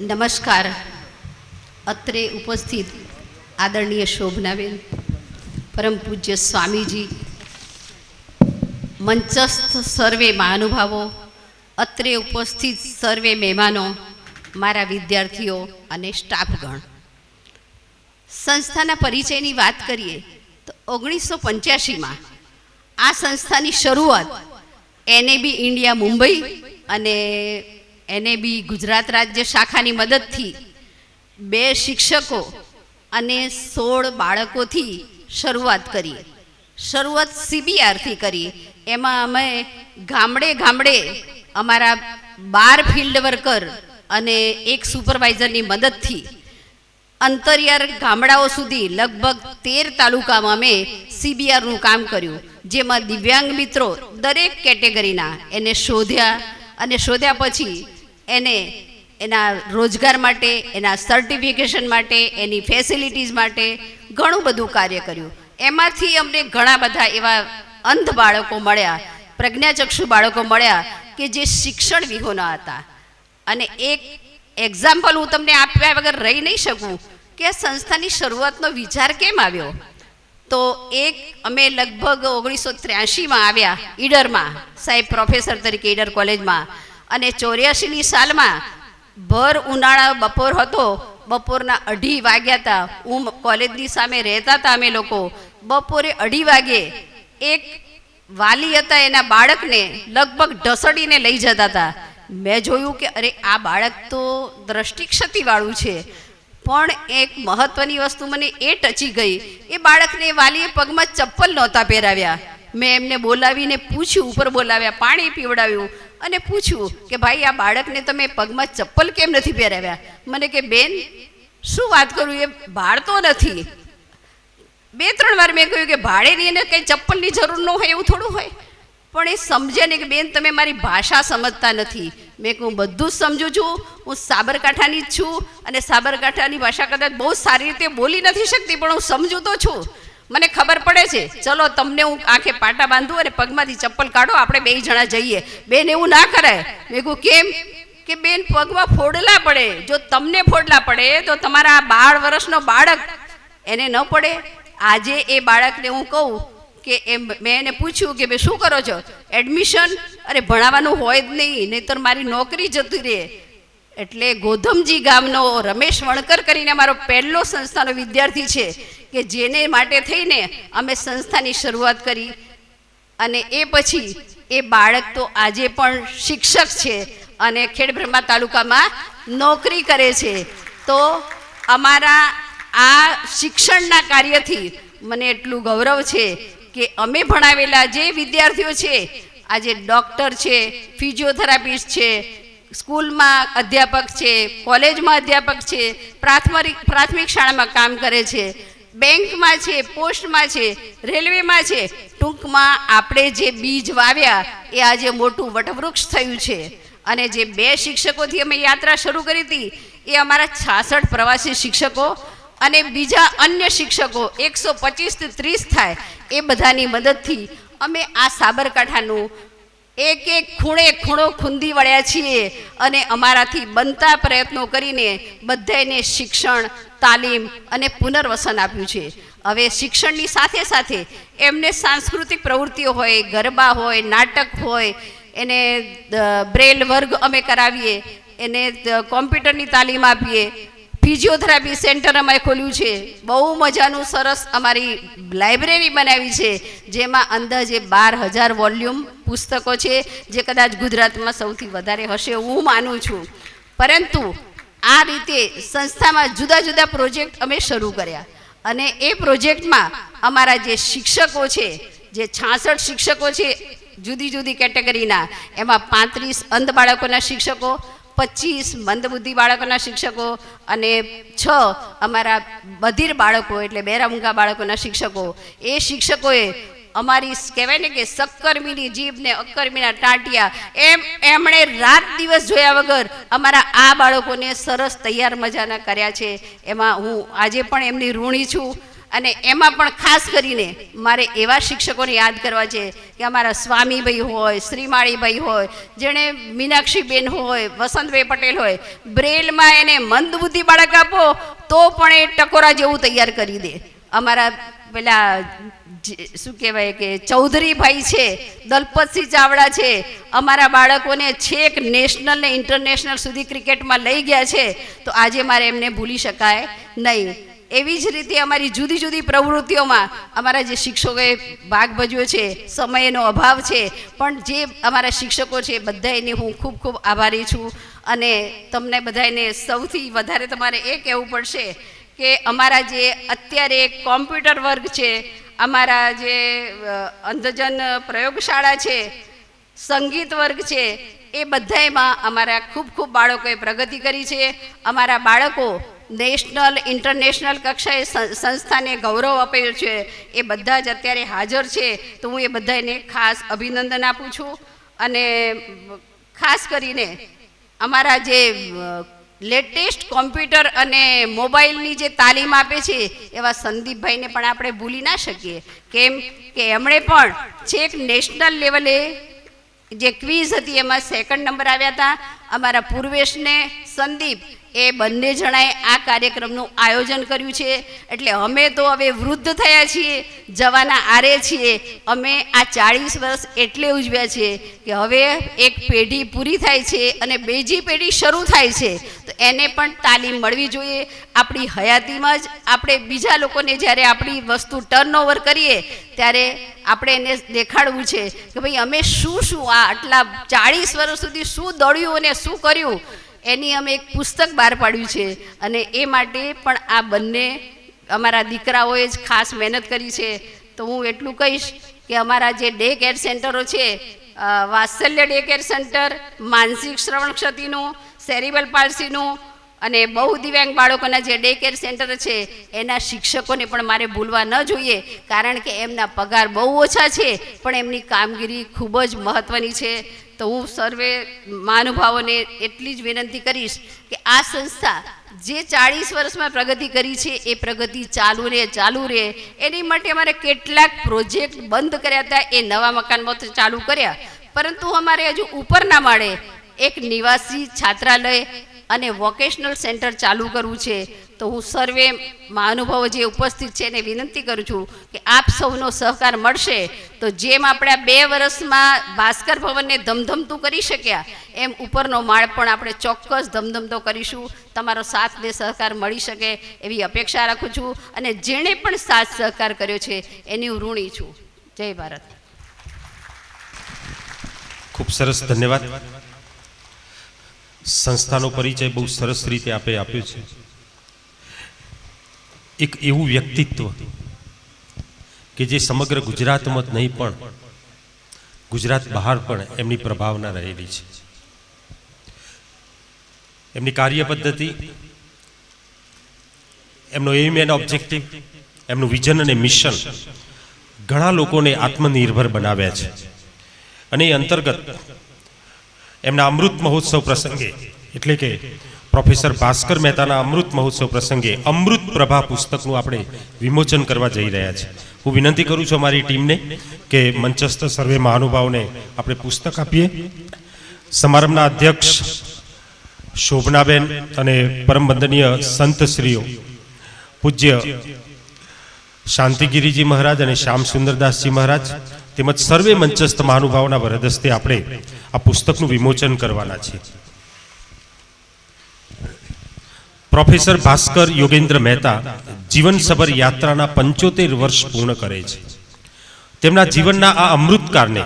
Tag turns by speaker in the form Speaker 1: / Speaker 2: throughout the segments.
Speaker 1: નમસ્કાર. અત્રે ઉપસ્થિત આદરણીય શોભનાબેન, પરમ પૂજ્ય સ્વામીજી, મંચસ્થ સર્વે મહાનુભાવો, અત્રે ઉપસ્થિત સર્વે મહેમાનો, મારા વિદ્યાર્થીઓ અને સ્ટાફગણ. સંસ્થાના પરિચયની વાત કરીએ તો ઓગણીસો પંચ્યાસીમાં આ સંસ્થાની શરૂઆત એનએબી ઇન્ડિયા મુંબઈ અને એનએબી ગુજરાત રાજ્ય શાખાની મદદથી બે શિક્ષકો અને સોળ બાળકોથી શરૂઆત કરી. શરૂઆત સીબીઆરથી કરી. એમાં અમે ગામડે ગામડે અમારા બાર ફિલ્ડ વર્કર અને એક સુપરવાઇઝરની મદદથી અંતરિયાળ ગામડાઓ સુધી લગભગ તેર તાલુકામાં અમે સીબીઆરનું કામ કર્યું, જેમાં દિવ્યાંગ મિત્રો દરેક કેટેગરીના એને શોધ્યા અને શોધ્યા પછી એને એના રોજગાર માટે, એના સર્ટિફિકેશન માટે, એની ફેસિલિટીઝ માટે ઘણું બધું કાર્ય કર્યું. એમાંથી અમને ઘણા બધા એવા અંધ બાળકો મળ્યા, પ્રજ્ઞાચક્ષુ બાળકો મળ્યા કે જે શિક્ષણ વિહોના હતા. અને એક એક્ઝામ્પલ હું તમને આપ્યા વગર રહી નહીં શકું કે આ સંસ્થાની શરૂઆતનો વિચાર કેમ આવ્યો? તો એક અમે લગભગ ઓગણીસો ત્ર્યાસીમાં આવ્યા ઈડરમાં, સાહેબ પ્રોફેસર તરીકે ઈડર કોલેજમાં અને ચોર્યાસીની સાલમાં ભર ઉનાળા બપોર હતો, બપોરના અઢી વાગ્યા હતા હું કોલેજની સામે રહેતા હતા અમે લોકો. બપોરે અઢી વાગે એક વાલી હતા એના બાળકને લગભગ ઢસડીને લઈ જતા હતા મેં જોયું કે અરે, આ બાળક તો દ્રષ્ટિક્ષતિવાળું છે. પણ એક મહત્વની વસ્તુ મને એ ટચી ગઈ. એ બાળકને વાલીએ પગમાં ચપ્પલ નહોતા પહેરાવ્યા. મેં એમને બોલાવીને પૂછ્યું, ઉપર બોલાવ્યા, પાણી પીવડાવ્યું? અને પૂછ્યું કે ભાઈ, આ બાળકને તમે પગમાં ચપ્પલ કેમ નથી પહેરાવ્યા? મને કે, બેન, શું વાત કરું? એ ભાળતો નથી. બે, ત્રણ વાર મેં કહ્યું કે ભાડેની એને કંઈ ચપ્પલની જરૂર ન હોય એવું થોડું હોય. પણ એ સમજે ને કે, બેન, તમે મારી ભાષા સમજતા નથી. મેં કહું બધું જ સમજું છું. હું સાબરકાંઠાની જ છું અને સાબરકાંઠાની ભાષા કદાચ બહુ સારી રીતે બોલી નથી શકતી, પણ હું સમજું તો છું. મને ખબર પડે છે. ચલો, તમને હું આંખે પાટા બાંધું અને પગમાંથી ચપ્પલ કાઢો, આપણે બે જણા જઈએ. બેન એવું ના કરાય. મેં કહું કેમ? કે બેન પગમાં ફોડલા પડે. જો તમને ફોડલા પડે, તો તમારા આ બાર વર્ષનો બાળક એને ન પડે. આજે એ બાળકને હું કહું કે એમ મેં એને પૂછ્યું કે ભાઈ, શું કરો છો? એડમિશન? અરે, ભણાવવાનું હોય જ નહીં, નહીંતર મારી નોકરી જતી રહે. એટલે ગોધમજી ગામનો રમેશ વણકર કરીને મારો પહેલો સંસ્થાનો વિદ્યાર્થી છે કે જેને માટે થઈને અમે સંસ્થાની શરૂઆત કરી. અને એ પછી એ બાળક તો આજે પણ શિક્ષક છે અને ખેડબ્રહ્મા તાલુકામાં નોકરી કરે છે. તો અમારા આ શિક્ષણના કાર્યથી મને એટલું ગૌરવ છે કે અમે ભણાવેલા જે વિદ્યાર્થીઓ છે, આજે ડૉક્ટર છે, ફિઝિયોથેરાપિસ્ટ છે સ્કૂલમાં અધ્યાપક છે, કોલેજમાં અધ્યાપક છે, પ્રાથમિક પ્રાથમિક શાળામાં કામ કરે છે, બેંકમાં છે, પોસ્ટમાં છે, રેલવેમાં છે, ટૂંકમાં આપણે જે બીજ વાવ્યા એ આજે મોટું વટવૃક્ષ થયું છે. અને જે બે શિક્ષકોથી અમે યાત્રા શરૂ કરી હતી, એ અમારા છાસઠ પ્રવાસી શિક્ષકો અને બીજા અન્ય શિક્ષકો, એકસો પચીસથી ત્રીસ થાય, એ બધાની મદદથી અમે આ સાબરકાંઠાનું એક એક ખૂણે ખૂણો ખૂંદી વળ્યા છીએ અને અમારાથી બનતા પ્રયત્નો કરીને બધાને શિક્ષણ, તાલીમ અને પુનર્વસન આપ્યું છે. હવે શિક્ષણની સાથે સાથે એમને સાંસ્કૃતિક પ્રવૃત્તિઓ હોય, ગરબા હોય, નાટક હોય, એને બ્રેલ વર્ગ અમે કરાવીએ, એને કોમ્પ્યુટરની તાલીમ આપીએ ફિઝિયોથેરાપી સેન્ટર અમે ખોલ્યું છે. બહુ મજાનું સરસ અમારી લાઇબ્રેરી બનાવી છે, જેમાં અંદાજે બાર હજાર વોલ્યુમ પુસ્તકો છે, જે કદાચ ગુજરાતમાં સૌથી વધારે હશે હું માનું છું. પરંતુ આ રીતે સંસ્થામાં જુદા જુદા પ્રોજેક્ટ અમે શરૂ કર્યા. અને એ પ્રોજેક્ટમાં અમારા જે શિક્ષકો છે, જે છાસઠ શિક્ષકો છે, જુદી જુદી કેટેગરીના, એમાં પાંત્રીસ અંધ બાળકોના શિક્ષકો પચીસ મંદબુદ્ધિ બાળકોના શિક્ષકો અને છ અમારા બધીર બાળકો એટલે બેરામુંગા બાળકોના શિક્ષકો. એ શિક્ષકોએ અમારી કહેવાય ને કે સક્કરમીની જીભને અક્કર્મીના ટાંટિયા. એમ, એમણે રાત દિવસ જોયા વગર અમારા આ બાળકોને સરસ તૈયાર મજાના કર્યા છે. એમાં હું આજે પણ એમની ઋણી છું. અને એમાં પણ ખાસ કરીને મારે એવા શિક્ષકોને યાદ કરવા છે કે અમારા સ્વામીભાઈ હોય, શ્રીમાળીભાઈ હોય, જેણે મીનાક્ષીબેન હોય, વસંતભાઈ પટેલ હોય, બ્રેલમાં એને મંદબુદ્ધિ બાળક આપો, તો પણ એ ટકોરા જેવું તૈયાર કરી દે. અમારા પેલા શું કહેવાય કે, ચૌધરીભાઈ છે, દલપતસિંહ ચાવડા છે, અમારા બાળકોને છેક નેશનલ ને ઇન્ટરનેશનલ સુધી ક્રિકેટમાં લઈ ગયા છે, તો આજે મારે એમને ભૂલી શકાય નહીં. એવી જ રીતે અમારી જુદી જુદી પ્રવૃત્તિઓમાં અમારા જે શિક્ષકોએ ભાગ ભજવ્યો છે, સમયનો અભાવ છે, પણ જે અમારા શિક્ષકો છે બધાને હું ખૂબ ખૂબ આભારી છું. અને તમને બધાને સૌથી વધારે તમારે એ કહેવું પડશે કે અમારા જે અત્યારે કોમ્પ્યુટર વર્ગ છે, અમારા જે અંધજન પ્રયોગશાળા છે, સંગીત વર્ગ છે, એ બધાયમાં અમારા ખૂબ ખૂબ બાળકોએ પ્રગતિ કરી છે. અમારા બાળકો નેશનલ, ઇન્ટરનેશનલ કક્ષાએ સંસ્થાને ગૌરવ આપેલું છે, એ બધા જ અત્યારે હાજર છે, તો હું એ બધાને ખાસ અભિનંદન આપું છું. અને ખાસ કરીને અમારા જે લેટેસ્ટ કોમ્પ્યુટર અને મોબાઈલની જે તાલીમ આપે છે, એવા સંદીપભાઈને પણ આપણે ભૂલી ના શકીએ. કેમ કે એમણે પણ છેક નેશનલ લેવલે જે ક્વિઝ હતી, એમાં સેકન્ડ નંબર આવ્યા હતા. અમારા પૂર્વેશને સંદીપ એ બંને જણાએ આ કાર્યક્રમનું આયોજન કર્યું છે. એટલે અમે તો હવે વૃદ્ધ થયા છીએ, જવાના આરે છીએ. અમે આ ચાળીસ વર્ષ એટલે ઉજવ્યા છીએ કે હવે એક પેઢી પૂરી થાય છે અને બીજી પેઢી શરૂ થાય છે. તો એને પણ તાલીમ મળવી જોઈએ. આપણી હયાતીમાં જ આપણે બીજા લોકોને જ્યારે આપણી વસ્તુ ટર્નઓવર કરીએ, ત્યારે આપણે એને દેખાડવું છે કે ભાઈ અમે શું શું આ આટલા ચાળીસ વર્ષ સુધી શું દોડ્યું અને શું કર્યું? એની અમે એક પુસ્તક બહાર પાડ્યું છે અને એ માટે પણ આ બંને અમારા દીકરાઓએ જ ખાસ મહેનત કરી છે. તો હું એટલું કહીશ કે અમારા જે ડે કેર સેન્ટરો છે વાત્સલ્ય ડે કેર સેન્ટર, માનસિક શ્રવણ ક્ષતિનું, સેરિબલ પાર્સીનું અને બહુ દિવ્યાંગ બાળકોના જે ડે કેર સેન્ટર છે, એના શિક્ષકોને પણ મારે ભૂલવા ન જોઈએ, કારણ કે એમના પગાર બહુ ઓછા છે, પણ એમની કામગીરી ખૂબ જ મહત્ત્વની છે. તો હું સર્વે મહાનુભાવોને એટલી જ વિનંતી કરીશ કે આ સંસ્થા જે ચાળીસ વર્ષમાં પ્રગતિ કરી છે, એ પ્રગતિ ચાલુ રહે ચાલુ રહે એની માટે અમારે કેટલાક પ્રોજેક્ટ બંધ કર્યા હતા, એ નવા મકાનમાં ચાલુ કર્યા. પરંતુ અમારે હજુ ઉપરના માળે એક નિવાસી છાત્રાલય અને વોકેશનલ સેન્ટર ચાલુ કરવું છે, તો હું સર્વે મહાનુભાવો જે ઉપસ્થિત છે એને વિનંતી કરું છું કે આપ સૌનો સહકાર મળશે. તો જેમ આપણે બે વર્ષમાં ભાસ્કર ભવનને ધમધમતું કરી શક્યા, એમ ઉપરનો માળ પણ આપણે ચોક્કસ ધમધમતો કરીશું. તમારો સાથ ને સહકાર મળી શકે એવી અપેક્ષા રાખું છું. અને જેણે પણ સાથ સહકાર કર્યો છે, એની હું ઋણી છું. જય ભારત.
Speaker 2: ખૂબ સરસ, ધન્યવાદ. સંસ્થાનો પરિચય બહુ સરસ રીતે આપે આપ્યો છે. એક એવું વ્યક્તિત્વ કે જે સમગ્ર ગુજરાતમાં નહીં પણ ગુજરાત બહાર પણ એમની પ્રભાવના રહેલી છે. એમની કાર્ય પદ્ધતિ, એમનો એમ એન્ડ ઓબ્જેક્ટિવ, એમનું વિઝન અને મિશન ઘણા લોકોને આત્મનિર્ભર બનાવ્યા છે. અને એ અંતર્ગત એમના અમૃત મહોત્સવ પ્રસંગે, એટલે કે પ્રોફેસર ભાસ્કર મહેતાના અમૃત મહોત્સવ પ્રસંગે અમૃત પ્રભા પુસ્તકનું આપણે વિમોચન કરવા જઈ રહ્યા છે. હું વિનંતી કરું છું અમારી ટીમને કે મંચસ્થ સર્વે મહાનુભાવને આપણે પુસ્તક આપીએ. સમારંભના અધ્યક્ષ શોભનાબેન અને પરમ વંદનીય સંતશ્રીઓ, પૂજ્ય શાંતિગીરીજી મહારાજ અને શ્યામ સુંદરદાસજી મહારાજ, તેમજ સર્વે મંચસ્થ મહાનુભાવના વરદસ્તે આપણે આ પુસ્તકનું વિમોચન કરવાના છે પ્રોફેસર ભાસ્કર યોગેન્દ્ર મહેતા જીવનસભર યાત્રાના પંચોતેર વર્ષ પૂર્ણ કરે છે. તેમના જીવનના આ અમૃતકાળને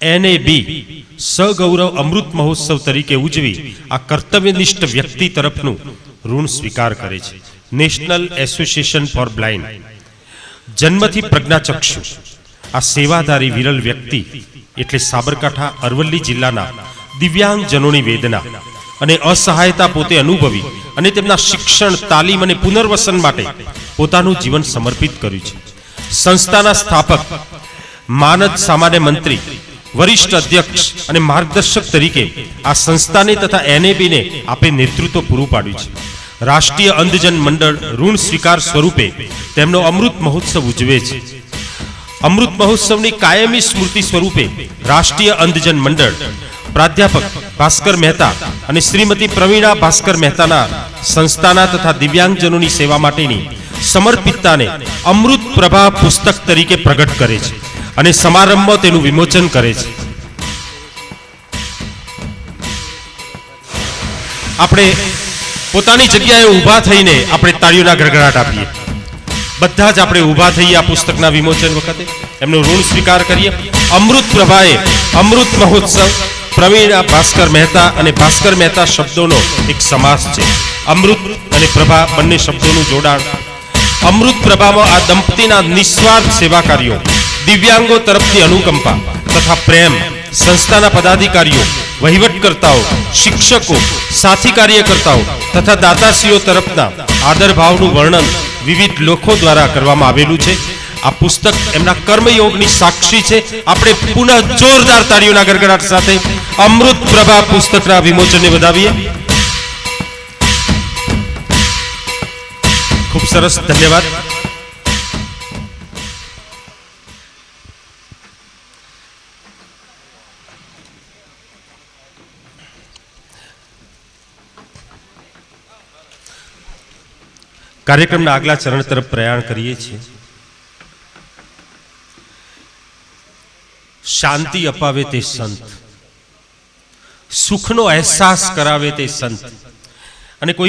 Speaker 2: એને બી સગૌરવ અમૃત મહોત્સવ તરીકે ઉજવી આ કર્તવ્યનિષ્ઠ વ્યક્તિ તરફનું ઋણ સ્વીકાર કરે છે. National association for blind. જન્મથી પ્રજ્ઞાચક્ષુ. આ સેવાધારી વિરલ વ્યક્તિ એટલે સાબરકાંઠા, અરવલ્લી જિલ્લાના દિવ્યાંગજનોની વેદના અને અસહાયતા પોતે અનુભવી અને તેમના શિક્ષણ, તાલીમ અને પુનર્વસન માટે પોતાનું જીવન સમર્પિત કર્યું છે. સંસ્થાના સ્થાપક, માનદ સામાન્ય મંત્રી, વરિષ્ઠ અધ્યક્ષ અને માર્ગદર્શક તરીકે આ સંસ્થાને તથા એનએબીને આપે નેતૃત્વ પૂરું પાડ્યું છે. રાષ્ટ્રીય અંધજન મંડળ ઋણ સ્વીકાર સ્વરૂપે તેમનો અમૃત મહોત્સવ ઉજવે છે. અમૃત મહોત્સવની કાયમી સ્મૃતિ સ્વરૂપે રાષ્ટ્રીય અંધજન મંડળ, પ્રાધ્યાપક ભાસ્કર મહેતા અને શ્રીમતી પ્રવીણા ભાસ્કર મહેતાના સંસ્થાના તથા દિવ્યાંગજનોની સેવા માટેની સમર્પિતતાને અમૃત પ્રભા પુસ્તક તરીકે પ્રગટ કરે છે અને સમારંભમાં તેનું વિમોચન કરે છે. આપણે પોતાની જગ્યાએ ઊભા થઈને આપણે તાળીઓના ગડગડાટ આપીએ. બધા જ આપણે ઊભા થઈએ આ પુસ્તકના વિમોચન વખતે. એમનો ઋણ સ્વીકાર કરીએ. અમૃત પ્રભાએ અમૃત મહોત્સવ પ્રવીણ ભાસ્કર મહેતા અને ભાસ્કર મહેતા શબ્દોનો એક સમાસ છે. અમૃત અને પ્રભા બંને શબ્દોનું જોડાણ. અમૃત પ્રભામાં આ દંપતીના નિસ્વાર્થ સેવા કાર્યો દિવ્યાંગો તરફથી અનુકંપા તથા પ્રેમ સંસ્થાના પદાધિકારીઓ, વહીવટકર્તાઓ, શિક્ષકો, સાથી કાર્યકર્તાઓ તથા દાતાશ્રીઓ તરફના આદરભાવનું વર્ણન વિવિધ લોકો દ્વારા કરવામાં આવેલું છે. આ પુસ્તક એમના કર્મયોગની સાક્ષી છે. આપણે પુનઃ જોરદાર તાળીઓના ગરગડાટ સાથે અમૃત પ્રભા પુસ્તકના વિમોચનને વધાવીએ. ખૂબ સરસ, ધન્યવાદ. કાર્યક્રમના આગલા ચરણ તરફ પ્રયાણ કરીએ છીએ. શાંતિ અપાવે તે સંત. સુખનો અહેસાસ કરાવે તે સંત. અને કોઈ